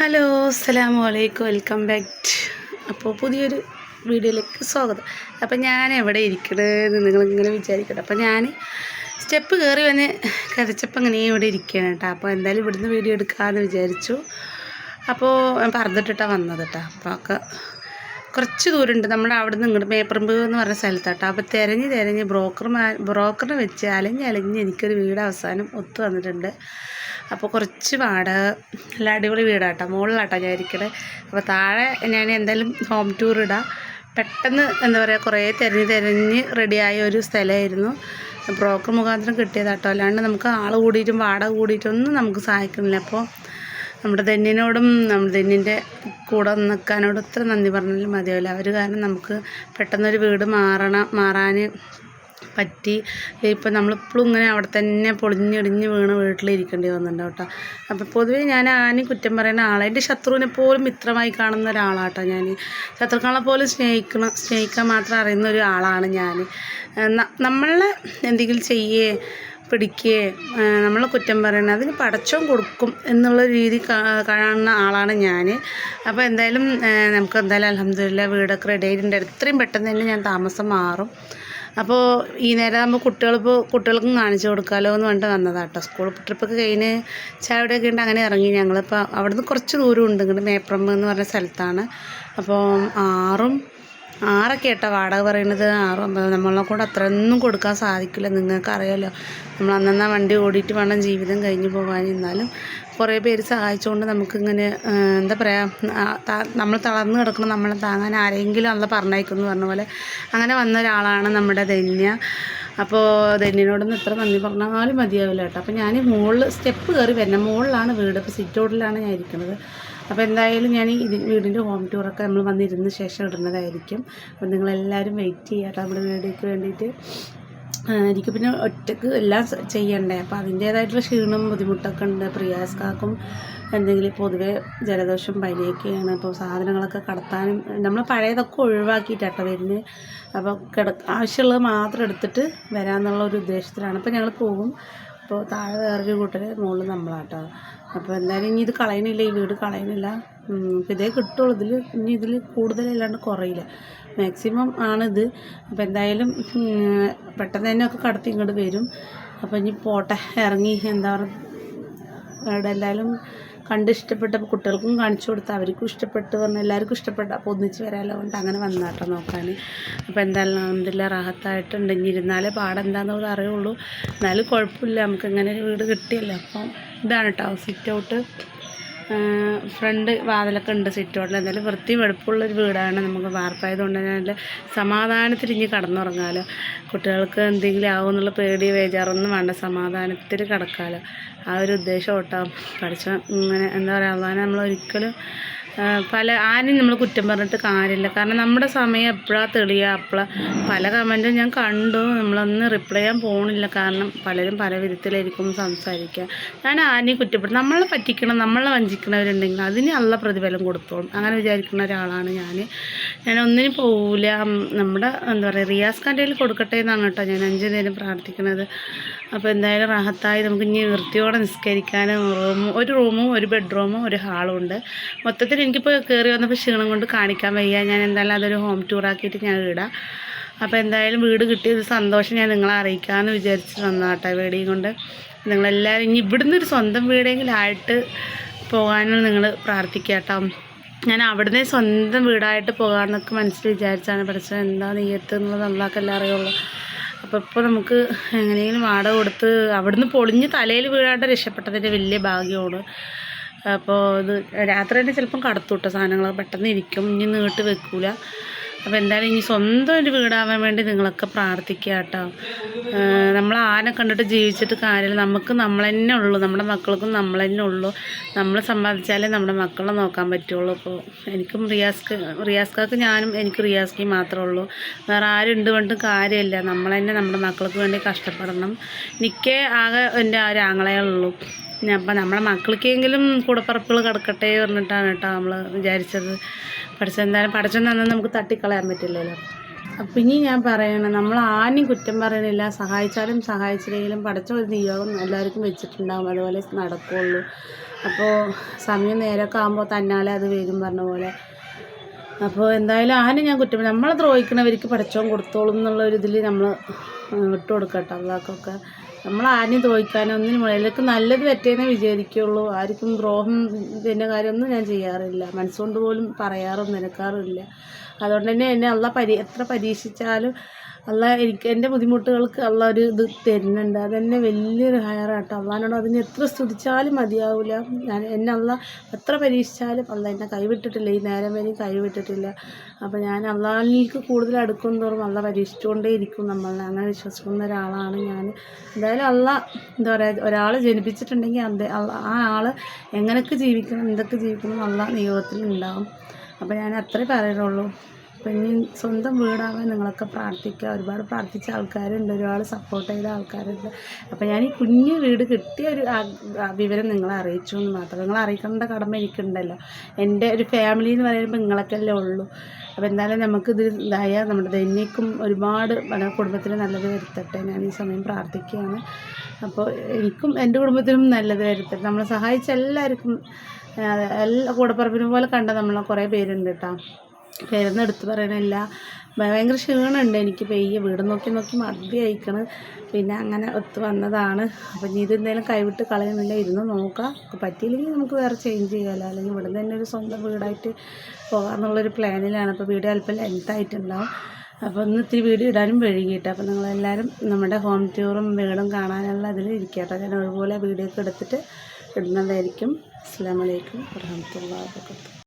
Hello അസ്സലാമു വലൈക്കും welcome back അപ്പോൾ പുതിയൊരു വീഡിയോയിലേക്ക് സ്വാഗതം. അപ്പോൾ ഞാൻ എവിടെ ഇരിക്കണത് നിങ്ങളിങ്ങനെ വിചാരിക്കട്ടെ അപ്പോൾ ഞാൻ സ്റ്റെപ്പ് കയറി വന്ന് കരച്ചപ്പം ഇങ്ങനെ ഇവിടെ ഇരിക്കുകയാണ് കേട്ടോ. അപ്പോൾ എന്തായാലും ഇവിടുന്ന് വീഡിയോ എടുക്കാമെന്ന് വിചാരിച്ചു. അപ്പോൾ പറഞ്ഞിട്ടിട്ടാണ് വന്നത് കേട്ടോ. അപ്പോൾ ഒക്കെ കുറച്ച് ദൂരമുണ്ട്. നമ്മുടെ അവിടെ നിന്ന് ഇങ്ങോട്ട് മേപ്പറമ്പ് എന്ന് പറഞ്ഞ സ്ഥലത്താട്ടോ. അപ്പോൾ തിരഞ്ഞ് തിരഞ്ഞ് ബ്രോക്കർമാർ ബ്രോക്കറിനെ വെച്ച് അലഞ്ഞ് അലഞ്ഞ് എനിക്കൊരു വീട് അവസാനം ഒത്തു വന്നിട്ടുണ്ട്. അപ്പോൾ കുറച്ച് വാടക നല്ല അടിപൊളി വീടാട്ടോ. മുകളിലാട്ടോ ഞാൻ ഇരിക്കണത് അപ്പോൾ താഴെ ഞാൻ എന്തായാലും ഹോം ടൂർ ഇടാം. പെട്ടെന്ന് എന്താ പറയുക കുറേ തിരഞ്ഞ് തിരഞ്ഞ് റെഡിയായ ഒരു സ്ഥലമായിരുന്നു. ബ്രോക്കർ മുഖാന്തരം കിട്ടിയതാട്ടോ. അല്ലാണ്ട് നമുക്ക് ആൾ കൂടിയിട്ടും വാടക കൂടിയിട്ടൊന്നും നമുക്ക് സഹായിക്കുന്നില്ല. അപ്പോൾ നമ്മുടെ ധന്യനോടും നമ്മുടെ ധന്യന്റെ കൂടെ നിൽക്കാനോട് ഇത്ര നന്ദി പറഞ്ഞാലും മതിയാവില്ല. അവർ കാരണം നമുക്ക് പെട്ടെന്നൊരു വീട് മാറണം മാറാൻ പറ്റി. ഇപ്പം നമ്മളിപ്പോഴും ഇങ്ങനെ അവിടെ തന്നെ പൊളിഞ്ഞിടിഞ്ഞ് വീണ് വീട്ടിലിരിക്കേണ്ടി വന്നിട്ടുണ്ട് കേട്ടോ. അപ്പം പൊതുവേ ഞാൻ ആനയും കുറ്റം പറയുന്ന ആളെ. എന്റെ ശത്രുവിനെ പോലും മിത്രമായി കാണുന്ന ഒരാളാട്ടോ ഞാൻ ശത്രുക്കളെ പോലും സ്നേഹിക്കണം സ്നേഹിക്കാൻ മാത്രം അറിയുന്ന ഒരാളാണ് ഞാൻ നമ്മളെ എന്തെങ്കിലും ചെയ്യേ പിടിക്കുകയെ നമ്മളെ കുറ്റം പറയണത് അതിന് പടച്ചവും കൊടുക്കും എന്നുള്ള രീതി കാണുന്ന ആളാണ് ഞാൻ അപ്പോൾ എന്തായാലും നമുക്ക് എന്തായാലും അലഹമ്മദില്ല വീടൊക്കെ റെഡി ആയിട്ടുണ്ട്. എത്രയും പെട്ടെന്ന് തന്നെ ഞാൻ താമസം മാറും. അപ്പോൾ ഈ നേരം ആകുമ്പോൾ കുട്ടികളിപ്പോൾ കുട്ടികൾക്കും കാണിച്ചു കൊടുക്കാമല്ലോ എന്ന് പറഞ്ഞിട്ട് വന്നതാട്ടോ സ്കൂൾ ട്രിപ്പൊക്കെ കഴിഞ്ഞ് ചായയുടെയൊക്കെ ഉണ്ട് അങ്ങനെ ഇറങ്ങി. ഞങ്ങളിപ്പോൾ അവിടുന്ന് കുറച്ച് ദൂരം ഉണ്ട് ഇങ്ങോട്ട് മേപ്രമ്പ് എന്ന് പറഞ്ഞ സ്ഥലത്താണ്. അപ്പോൾ ആറും ആറൊക്കെ കേട്ടോ വാടക പറയുന്നത് ആറും നമ്മളെ കൊണ്ട് അത്രയൊന്നും കൊടുക്കാൻ സാധിക്കില്ല. നിങ്ങൾക്ക് അറിയാലോ നമ്മൾ അന്നന്നാ വണ്ടി ഓടിയിട്ട് വേണം ജീവിതം കഴിഞ്ഞു പോകാൻ എന്നാലും കുറേ പേര് സഹായിച്ചുകൊണ്ട് നമുക്കിങ്ങനെ എന്താ പറയുക നമ്മൾ തളർന്നു കിടക്കണം നമ്മളെ താങ്ങാൻ ആരെങ്കിലും അല്ല പറഞ്ഞേക്കുമെന്ന് പറഞ്ഞ പോലെ അങ്ങനെ വന്ന ഒരാളാണ് നമ്മുടെ ധന്യ. അപ്പോൾ ധന്യനോടൊന്നും എത്ര നന്ദി പറഞ്ഞാലും മതിയാവില്ല കേട്ടോ. അപ്പോൾ ഞാൻ മുകളിൽ സ്റ്റെപ്പ് കയറി വരണം. മുകളിലാണ് വീട്. അപ്പോൾ സിറ്റ് ഔട്ടിലാണ് ഞാൻ ഇരിക്കുന്നത്. അപ്പോൾ എന്തായാലും ഞാൻ ഈ വീടിന്റെ ഹോം ടൂറൊക്കെ നമ്മൾ വന്നിരുന്ന ശേഷം ഇടുന്നതായിരിക്കും. അപ്പോൾ നിങ്ങളെല്ലാവരും വെയിറ്റ് ചെയ്യാം കേട്ടോ നമ്മുടെ വീടിലേക്ക് വേണ്ടിയിട്ട്. എനിക്ക് പിന്നെ ഒറ്റയ്ക്ക് എല്ലാം ചെയ്യണ്ടേ. അപ്പം അതിന്റേതായിട്ടുള്ള ക്ഷീണം ബുദ്ധിമുട്ടൊക്കെ ഉണ്ട്. പ്രിയാസ്കാക്കും എന്തെങ്കിലും പൊതുവെ ജലദോഷം പനിയൊക്കെയാണ്. അപ്പോൾ സാധനങ്ങളൊക്കെ കടത്താനും നമ്മൾ പഴയതൊക്കെ ഒഴിവാക്കിയിട്ടാട്ടോ വരുന്നത് അപ്പോൾ കിട ആവശ്യമുള്ളത് മാത്രം എടുത്തിട്ട് വരാമെന്നുള്ള ഒരു ഉദ്ദേശത്തിലാണ്. അപ്പോൾ ഞങ്ങൾ പോകും അപ്പോൾ താഴെ വേറൊരു കൂട്ടർ മുകളിൽ നമ്മളാട്ടോ. അപ്പോൾ എന്തായാലും ഇനി ഇത് കളയണില്ല. ഈ വീട് കളയണില്ല. അപ്പോൾ ഇതേ കിട്ടുള്ളൂ. ഇതിൽ ഇനി ഇതിൽ കൂടുതലല്ലാണ്ട് കുറയില്ല. മാക്സിമം ആണിത്. അപ്പോൾ എന്തായാലും പെട്ടെന്ന് തന്നെ ഒക്കെ കടത്തി ഇങ്ങോട്ട് വരും. അപ്പോൾ ഇനി പോട്ടെ ഇറങ്ങി എന്താ പറയുക അവിടെ എന്തായാലും കണ്ട് ഇഷ്ടപ്പെട്ട കുട്ടികൾക്കും കാണിച്ചു കൊടുത്ത് അവർക്കും ഇഷ്ടപ്പെട്ട് പറഞ്ഞാൽ എല്ലാവർക്കും ഇഷ്ടപ്പെട്ട. അപ്പോൾ ഒന്നിച്ച് വരാമല്ലോ കൊണ്ട് അങ്ങനെ വന്നാട്ടോ നോക്കാൻ അപ്പോൾ എന്തായാലും എന്തെല്ലാം റാഹത്തായിട്ടുണ്ടെങ്കിൽ ഇരുന്നാലേ പാடம் എന്താണെന്നുള്ളത് അറിയുള്ളൂ. എന്നാലും കുഴപ്പമില്ല. നമുക്ക് ഇങ്ങനെ ഒരു വീട് കിട്ടിയല്ലോ. അപ്പം ഇതാണ് കേട്ടോ സിറ്റ് ഔട്ട് ഫ്രണ്ട് വാതിലൊക്കെ ഉണ്ട് സിറ്റോട്ടിൽ എന്തായാലും വൃത്തി വെടുപ്പുള്ളൊരു വീടാണ് നമുക്ക് വാർപ്പായതുകൊണ്ട് തന്നെ നല്ല സമാധാനത്തിൽ ഇനി കുട്ടികൾക്ക് എന്തെങ്കിലും ആവും എന്നുള്ള പേടി വേജാറൊന്നും വേണ്ട. സമാധാനത്തിൽ കിടക്കാമല്ലോ ആ ഒരു ഉദ്ദേശം ഓട്ടാം. പഠിച്ച ഇങ്ങനെ എന്താ പറയുക അതാണ് നമ്മൾ ഒരിക്കലും പല ആരും നമ്മൾ കുറ്റം പറഞ്ഞിട്ട് കാര്യമില്ല. കാരണം നമ്മുടെ സമയം എപ്പോഴാണ് തെളിയുക അപ്പോഴാണ് പല കമന്റും ഞാൻ കണ്ടു. നമ്മളൊന്നും റിപ്ലൈ ചെയ്യാൻ പോകണില്ല കാരണം പലരും പല വിധത്തിലായിരിക്കും സംസാരിക്കുക. ഞാൻ ആരെയും കുറ്റപ്പെടും നമ്മളെ പറ്റിക്കണം നമ്മളെ വഞ്ചിക്കണവരുണ്ടെങ്കിൽ അതിന് നല്ല പ്രതിഫലം കൊടുത്തോളും. അങ്ങനെ വിചാരിക്കുന്ന ഒരാളാണ് ഞാൻ ഞാൻ ഒന്നിനും പോവില്ല നമ്മുടെ എന്താ പറയുക റിയാസ് കണ്ടയിൽ കൊടുക്കട്ടെ എന്നാണ് കേട്ടോ ഞാൻ അഞ്ചു നേരം പ്രാർത്ഥിക്കുന്നത് അപ്പോൾ എന്തായാലും റാഹത്തായി. നമുക്ക് ഇനി വൃത്തിയോടെ നിസ്കരിക്കാനും റൂമും ഒരു റൂമും ഒരു ബെഡ്റൂമും ഒരു ഹാളും ഉണ്ട്. മൊത്തത്തിൽ എനിക്കിപ്പോൾ കയറി വന്നപ്പോൾ ക്ഷീണം കൊണ്ട് കാണിക്കാൻ വയ്യ. ഞാൻ എന്തായാലും അതൊരു ഹോം ടൂർ ആക്കിയിട്ട് ഞാൻ ഇടാം അപ്പോൾ എന്തായാലും വീട് കിട്ടിയത് സന്തോഷം ഞാൻ നിങ്ങളെ അറിയിക്കാമെന്ന് വിചാരിച്ച് വന്നാട്ടെ വീടിയും കൊണ്ട്. നിങ്ങളെല്ലാവരും ഇനി ഇവിടുന്ന് ഒരു സ്വന്തം വീടെങ്കിലും ആയിട്ട് പോകാനും നിങ്ങൾ പ്രാർത്ഥിക്കുക കേട്ടോ ഞാൻ അവിടുന്ന് സ്വന്തം വീടായിട്ട് പോകാമെന്നൊക്കെ മനസ്സിൽ വിചാരിച്ചാണ്. പഠിച്ചത് എന്താ നെയ്യത്ത് എന്നുള്ളത് അള്ളാഹ്ക്കല്ലേ അറിയുള്ളൂ. അപ്പോൾ ഇപ്പോൾ നമുക്ക് എങ്ങനെയെങ്കിലും വാടക കൊടുത്ത് അവിടുന്ന് പൊളിഞ്ഞ് തലയിൽ വീഴാണ്ട് രക്ഷപ്പെട്ടതിന്റെ വലിയ ഭാഗ്യമാണ്. അപ്പോൾ ഇത് രാത്രി തന്നെ ചിലപ്പം കടത്തു വിട്ട സാധനങ്ങൾ പെട്ടെന്ന് ഇരിക്കും. ഇനി നീട്ട് വെക്കൂല. അപ്പോൾ എന്തായാലും ഇനി സ്വന്തം ഒരു വീടാവാൻ വേണ്ടി നിങ്ങളൊക്കെ പ്രാർത്ഥിക്കുക കേട്ടോ. നമ്മൾ ആനെ കണ്ടിട്ട് ജീവിച്ചിട്ട് കാര്യമില്ല. നമുക്ക് നമ്മൾ തന്നെ ഉള്ളൂ. നമ്മുടെ മക്കൾക്കും നമ്മൾ തന്നെ ഉള്ളൂ. നമ്മൾ സമ്പാദിച്ചാലേ നമ്മുടെ മക്കളെ നോക്കാൻ പറ്റുള്ളൂ. അപ്പോൾ എനിക്കും റിയാസ്ക്ക് റിയാസ്കാക്ക് ഞാനും എനിക്ക് റിയാസ്കി മാത്രമേ ഉള്ളൂ. വേറെ ആരും ഉണ്ട് കൊണ്ടും കാര്യമില്ല. നമ്മൾ തന്നെ നമ്മുടെ മക്കൾക്ക് വേണ്ടി കഷ്ടപ്പെടണം. എനിക്ക് ആകെ എന്റെ ഒരു ആങ്ങളേ ഉള്ളൂ. ഞാൻ അപ്പം നമ്മുടെ മക്കൾക്കെങ്കിലും കൂടപ്പറപ്പുകൾ കിടക്കട്ടെ പറഞ്ഞിട്ടാണ് കേട്ടോ നമ്മൾ വിചാരിച്ചത്. പഠിച്ചെന്തായാലും പഠിച്ചെന്ന് തന്നെ നമുക്ക് തട്ടിക്കളയാൻ പറ്റില്ലല്ലോ. അപ്പം ഇനി ഞാൻ പറയണം നമ്മൾ ആരും കുറ്റം പറയണില്ല സഹായിച്ചാലും സഹായിച്ചില്ലെങ്കിലും പഠിച്ച ഒരു നിയോഗം എല്ലാവർക്കും വെച്ചിട്ടുണ്ടാകും അതുപോലെ നടക്കുകയുള്ളൂ അപ്പോൾ സമയം നേരമൊക്കെ ആകുമ്പോൾ തന്നാലെ അത് വരും പറഞ്ഞ പോലെ. അപ്പോൾ എന്തായാലും ആരും ഞാൻ കുറ്റം നമ്മളെ ദ്രോഹിക്കണവർക്ക് പഠിച്ചോം കൊടുത്തോളും എന്നുള്ള ഒരു ഇതിൽ നമ്മൾ വിട്ടു കൊടുക്കട്ടെ അള്ളാഹ്ക്കൊക്കെ നമ്മൾ ആരും ദ്രോഹിക്കാനോ ഒന്നിനും അതിലേക്ക് നല്ലത് പറ്റേന്നേ വിചാരിക്കുള്ളൂ. ആർക്കും ദ്രോഹം ഇതിന്റെ കാര്യമൊന്നും ഞാൻ ചെയ്യാറില്ല. മനസ്സുകൊണ്ട് പോലും പറയാറും നിനക്കാറുമില്ല അതുകൊണ്ട് തന്നെ എന്നെ അള്ള പരി എത്ര പരീക്ഷിച്ചാലും അള്ള എനിക്ക് എന്റെ ബുദ്ധിമുട്ടുകൾക്ക് അള്ള ഒരു ഇത് തരുന്നുണ്ട്. അതെന്നെ വലിയൊരു ഹയറാട്ടോ. അള്ളഹാനോട് അതിന് എത്ര സ്തുതിച്ചാലും മതിയാവില്ല ഞാൻ എന്നെ അള്ള എത്ര പരീക്ഷിച്ചാലും അള്ള എന്നെ കൈവിട്ടിട്ടില്ല. ഈ നേരം വരെയും കൈവിട്ടിട്ടില്ല. അപ്പോൾ ഞാൻ അള്ളഹാനിലേക്ക് കൂടുതൽ അടുക്കും തോറും അള്ള പരീക്ഷിച്ചുകൊണ്ടേ ഇരിക്കും നമ്മൾ. അങ്ങനെ വിശ്വസിക്കുന്ന ഒരാളാണ് ഞാൻ. എന്തായാലും അള്ള എന്താ പറയുക ഒരാളെ ജനിപ്പിച്ചിട്ടുണ്ടെങ്കിൽ അത് ആ ആൾ എങ്ങനെയൊക്കെ ജീവിക്കണം എന്തൊക്കെ ജീവിക്കണം അള്ള നിയോഗത്തിൽ ഉണ്ടാവും. അപ്പോൾ ഞാൻ അത്രേ പറയുള്ളൂ അപ്പം ഇനി സ്വന്തം വീടാവാൻ നിങ്ങളൊക്കെ പ്രാർത്ഥിക്കുക. ഒരുപാട് പ്രാർത്ഥിച്ച ആൾക്കാരുണ്ട്. ഒരുപാട് സപ്പോർട്ട് ചെയ്ത ആൾക്കാരുണ്ട്. അപ്പം ഞാൻ ഈ കുഞ്ഞു വീട് കിട്ടിയ ഒരു വിവരം നിങ്ങളെ അറിയിച്ചു എന്ന് മാത്രം. നിങ്ങൾ അറിയിക്കേണ്ട കടമ എനിക്കുണ്ടല്ലോ. എന്റെ ഒരു ഫാമിലി എന്ന് പറയുമ്പോൾ നിങ്ങളൊക്കെ അല്ലേ ഉള്ളൂ. അപ്പോൾ എന്തായാലും നമുക്കിത് ഇതായ നമ്മുടെ ധന്യക്കും ഒരുപാട് കുടുംബത്തിന് നല്ലത് വരുത്തട്ടെ ഞാൻ ഈ സമയം പ്രാർത്ഥിക്കുകയാണ്. അപ്പോൾ എനിക്കും എന്റെ കുടുംബത്തിനും നല്ലത് വരുത്തട്ടെ. നമ്മളെ സഹായിച്ച എല്ലാവർക്കും എല്ലാ കൂടപ്പറപ്പിനും പോലെ കണ്ട നമ്മളെ കുറേ പേരുണ്ട് കേട്ടോ. പേരൊന്നും എടുത്തു പറയണില്ല ഭയങ്കര ക്ഷീണമുണ്ട്. എനിക്ക് പെയ്യ വീട് നോക്കി നോക്കി മതി അയക്കണ് പിന്നെ അങ്ങനെ ഒത്ത് വന്നതാണ്. അപ്പം ഇനി ഇത് എന്തെങ്കിലും കൈവിട്ട് കളയുന്നില്ല ഇരുന്ന് നോക്കാം. പറ്റിയില്ലെങ്കിൽ നമുക്ക് വേറെ ചേഞ്ച് ചെയ്യാമല്ലോ അല്ലെങ്കിൽ ഇവിടെ തന്നെ ഒരു സ്വന്തം വീടായിട്ട് പോകാമെന്നുള്ളൊരു പ്ലാനിലാണ് അപ്പോൾ വീട് അല്പം ലെങ്ത്തായിട്ടുണ്ടാവും അപ്പോൾ ഒന്ന് ഇത്തിരി വീഡിയോ ഇടാനും വഴുകിയിട്ട് അപ്പോൾ നിങ്ങളെല്ലാവരും നമ്മുടെ ഹോം ടൂറും വീടും കാണാനുള്ള അതിൽ ഇരിക്കട്ടെ ഞാൻ ഒരുപോലെ വീഡിയോ ഒക്കെ എടുത്തിട്ട് ഇടുന്നതായിരിക്കും. അസ്സാം വലൈക്കും വാബർക്കാത്തു